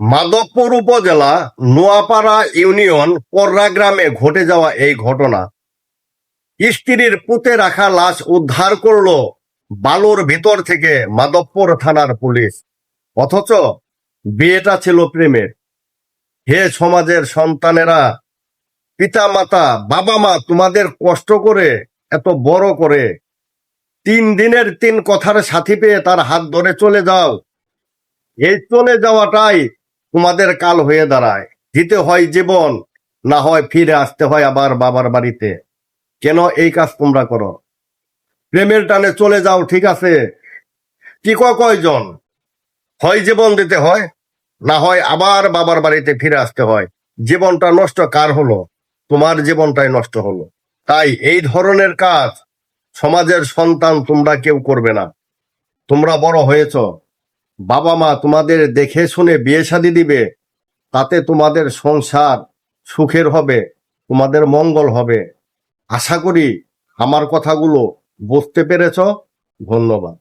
মাধবপুর উপজেলা নোয়াপাড়া ইউনিয়ন পর্রা গ্রামে ঘটে যাওয়া এই ঘটনা। স্ত্রীর পুঁতে রাখা লাশ উদ্ধার করল বালুর ভিতর থেকে মাধবপুর থানার পুলিশ। অথচ বিয়েটা ছিল প্রেমের। হে সমাজের সন্তানেরা পিতা মাতা বাবা মা তোমাদের কষ্ট করে, এত বড় করে, তিন দিনের তিন কথার সাথী পেয়ে তার হাত ধরে চলে যাও। এই চলে যাওয়াটাই তোমাদের কাল হয়ে দাঁড়ায়। দিতে হয় জীবন, না হয় ফিরে আসতে হয় আবার বাবার বাড়িতে। কেন এই কাজ তোমরা করো? প্রেমের টানে চলে যাও, ঠিক আছে? কি কয় কয়জন? হয় জীবন দিতে হয়, না হয় আবার বাবার বাড়িতে ফিরে আসতে হয়। জীবনটা নষ্ট কার হলো? তোমার জীবনটাই নষ্ট হলো। তাই এই ধরনের কাজ সমাজের সন্তান তোমরা কেউ করবে না। তোমরা বড় হয়েছ। বাবা মা তোমাদের দেখে শুনে বিয়ে শাদি দিবে, তাতে তোমাদের সংসার সুখের হবে, তোমাদের মঙ্গল হবে। আশা করি আমার কথাগুলো বুঝতে পেরেছ। ধন্যবাদ।